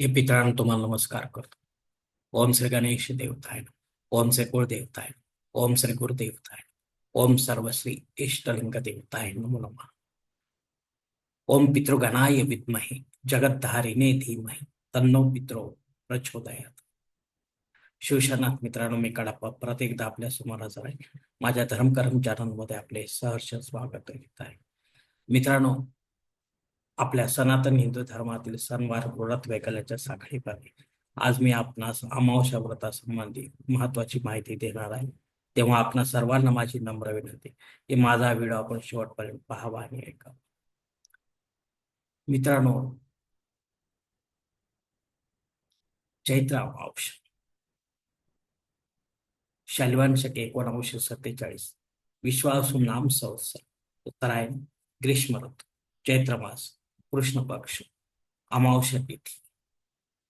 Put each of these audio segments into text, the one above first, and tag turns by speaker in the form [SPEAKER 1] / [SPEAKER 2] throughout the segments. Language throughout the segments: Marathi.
[SPEAKER 1] हे पितळांना तुम्हाला नमस्कार करतो. ओम श्री गणेश देवताय. ओम श्री कुळदेवताय ओम श्री गुरुदेवताय. ओम सर्वश्री इष्टलिंग देवताय नमो नम. ओम पितृगणाय विद्महे जगद्धारिणे धीमहि तन्नो पित्रो प्रचोदयात. शिवशनाथ मित्रांनो मी कडाप्पा परत एकदा आपल्यासमोर हजर आहे माझ्या धर्मकर्म चॅनलमध्ये आपले सहर्ष स्वागत करीत आहे. मित्रांनो आपल्या सनातन हिंदू धर्मातील सणवार व्रत वैकल्याच्या साखळीप्रमाणे आज मी आपणास अमावस्या व्रतासंबंधी महत्वाची माहिती देणार आहे. तेव्हा आपण सर्वांना माझी नम्र विनंती की माझा व्हिडिओ आपण शेवटपर्यंत पाहावा आणि ऐका. मित्रांनो चैत्र अमावस्या. शालिवान शके सत्तेचाळीस. विश्वासू नाम संवत्सर. उत्तरायण ग्रीष्म ऋतू. चैत्र मास. कृष्ण पक्ष. अमावस्या तिथी.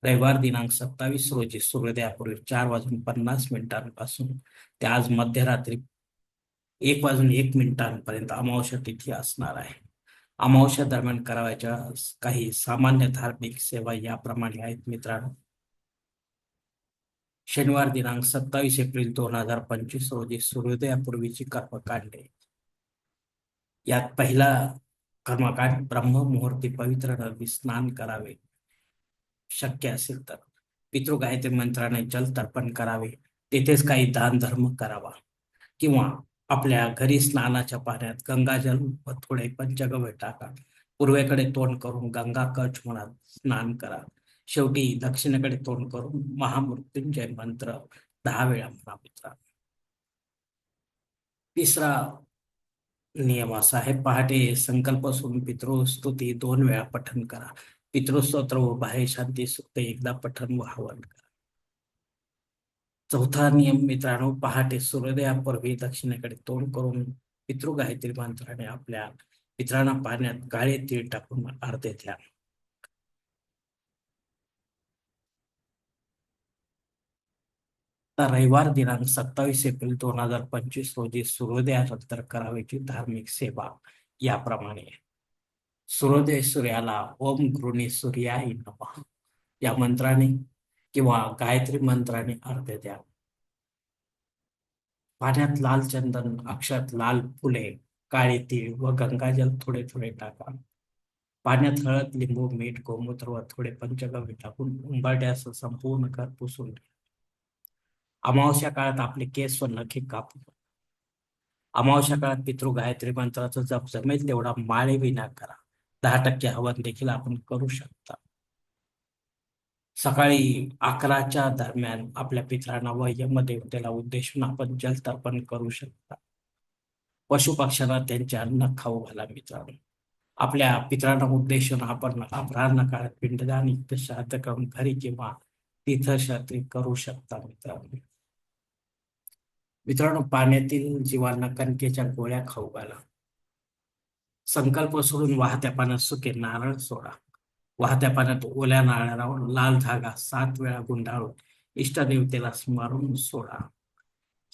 [SPEAKER 1] रविवार दिनांक सत्तावीस रोजी सूर्योदयापूर्वी चार वाजून पन्नास मिनिटांपासून ते आज मध्यरात्री एक वाजून एक मिनिटांपर्यंत अमावस्या तिथी असणार आहे. अमावस्या दरम्यान करावयाच्या काही सामान्य धार्मिक सेवा याप्रमाणे आहेत मित्रांनो. शनिवार दिनांक सत्तावीस एप्रिल दोन हजार पंचवीस रोजी सूर्योदयापूर्वीची कर्मकांडे. यात पहिला कर्मकांड ब्रह्ममुहूर्ती पवित्र रवी स्नान करावे. शक्य असेल तर. पितृ गायत्री मंत्राने जल तर्पण करावे. तेथेच काही दान धर्म करावा. किंवा आपल्या घरी स्नानाच्या पाण्यात गंगाजल व थोडे पंचगव्य टाका. पूर्वेकडे तोंड करून गंगा कच म्हणत स्नान करा. शेवटी दक्षिणेकडे तोंड करून महामृत्युंजय मंत्र दहा वेळा म्हणा मित्रा तिसरा नियम असा आहे पहाटे संकल्प सोडून पितृस्तुती दोन वेळा पठन करा. पितृस्तोत्र व बाह्य शांती सुक्त एकदा पठन व हवन करा. चौथा नियम मित्रांनो पहाटे सूर्योदयापूर्वी दक्षिणेकडे तोंड करून पितृ गायत्री मंत्राने आपल्या पित्रांना पाण्यात गाळे तीळ टाकून अर्धे द्या. रविवार दिनांक सत्तावीस एप्रिल दोन हजार पंचवीस रोजी सूर्योदयानंतर करावयाची धार्मिक सेवा याप्रमाणे. सूर्योदय सूर्याला ओम गृणी सूर्याही नमः. या मंत्राने किंवा गायत्री मंत्राने अर्थ द्या. पाण्यात लाल चंदन अक्षत लाल फुले काळे तीळ व गंगाजल थोडे थोडे टाका. पाण्यात हळद लिंबू मीठ गोमूत्र व थोडे पंचगव्य टाकून उंबाड्यास संपूर्ण कर पुसून अमावस्या काळात आपले केस व नखे कापू अमावस्या काळात पितृ गायत्री मंत्राचा जप जमेल तेवढा माळे विना करा. दहा टक्के हवन देखील आपण करू शकता. सकाळी अकराच्या दरम्यान आपल्या पित्रांना व यमदेवतेला उद्देशून आपण जलतर्पण करू शकता. पशु पक्ष्यांना त्यांचे अन्न खाऊ घाला मित्रांनो. आपल्या पित्रांना उद्देशून आपण अपराह्न काळात पिंडदान श्राद्ध करून घरी किंवा तीर्थशात्री करू शकता मित्रांनो. मित्रांनो पाण्यातील जीवांना कणकेच्या गोळ्या खाऊ घाला. संकल्प सोडून वाहत्या पाण्यात सुके नारळ सोडा. वाहत्या पाण्यात ओल्या नारळावर लाल धागा सात वेळा गुंडाळून इष्टदेवतेला स्मरून सोडा.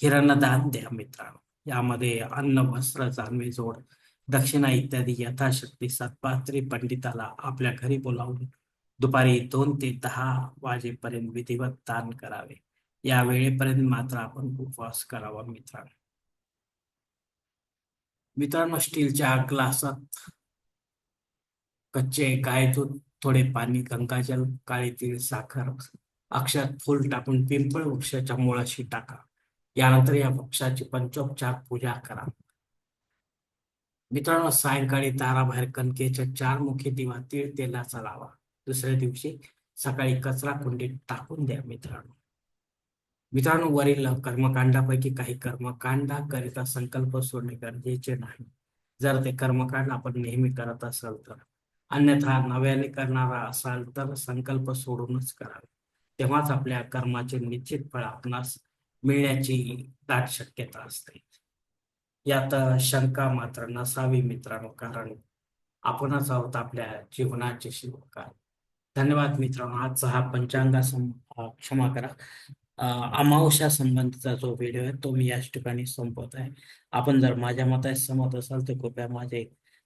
[SPEAKER 1] हिरांना दान द्या मित्रांनो. यामध्ये अन्न वस्त्र जानवे जोड दक्षिणा इत्यादी यथाशक्ती सत्पात्री पंडिताला आपल्या घरी बोलावून दुपारी दोन ते दहा वाजेपर्यंत विधिवत दान करावे. या वेळेपर्यंत मात्र आपण उपवास करावा मित्रांनो. मित्रांनो स्टीलच्या ग्लासात कच्चे गाय दूध थोडे पाणी गंगाजल काळे तीळ साखर अक्षरात फुल टाकून पिंपळ वृक्षाच्या मुळाशी टाका. यानंतर या वृक्षाची पंचोपचार पूजा करा. मित्रांनो सायंकाळी दाराबाहेर कणकेच्या चार मुखी दिवा तीळ तेलाचा लावा. दुसऱ्या दिवशी सकाळी कचरा कुंडीत टाकून द्या मित्रांनो. मित्रांनो वरील कर्मकांडापैकी काही कर्मकांडाकरिता संकल्प सोडणे गरजेचे नाही. जर ते कर्मकांड आपण नेहमी करत असाल तर अन्यथा नव्याने करणारा असाल तर संकल्प सोडूनच करावे. तेव्हाच आपल्या कर्माचे निश्चित फळ आपणास मिळण्याची दाट शक्यता असते. यात शंका मात्र नसावी मित्रांनो कारण आपणच आहोत आपल्या जीवनाचे शिवकार. धन्यवाद मित्रांनो. आजचा हा पंचांगा क्षमा करा. अमावस्या संबंधीचा जो व्हिडिओ आहे तो मी याच ठिकाणी संपवत आहे. आपण जर माझ्या मतास सहमत असाल तर कृपया माझे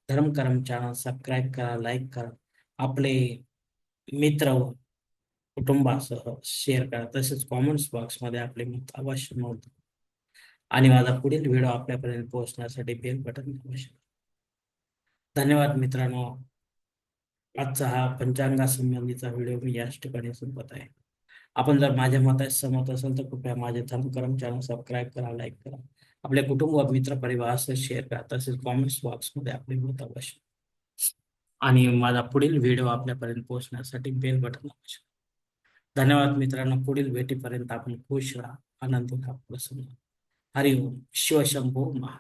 [SPEAKER 1] धर्मकर्म चॅनल सबस्क्राईब करा लाईक करा. आपले मित्र कुटुंबासह शेअर करा. तसेच कॉमेंट्स बॉक्समध्ये आपले मत अवश्य नोंद आणि माझा पुढील व्हिडिओ आपल्यापर्यंत पोहोचण्यासाठी बेल बटन अवश्य धन्यवाद मित्रांनो. आजचा हा पंचांगा संबंधीचा व्हिडिओ मी याच ठिकाणी संपत आहे. आपण जर माझ्या मताशी सहमत असेल तर कृपया माझे धर्मकर्म चॅनल सबस्क्राईब करा लाईक करा. आपले कुटुंब व मित्र परिवारासह शेअर करा. तसेच कॉमेंट्स बॉक्समध्ये आपले मत अवश्य. आणि माझा पुढील व्हिडिओ आपल्यापर्यंत पोहोचण्यासाठी बेल बटन अवश्य. धन्यवाद मित्रांनो. पुढील भेटीपर्यंत आपण खुश राहा. आनंदी राहा. प्रसन्न हरिओम शिवशंभो महा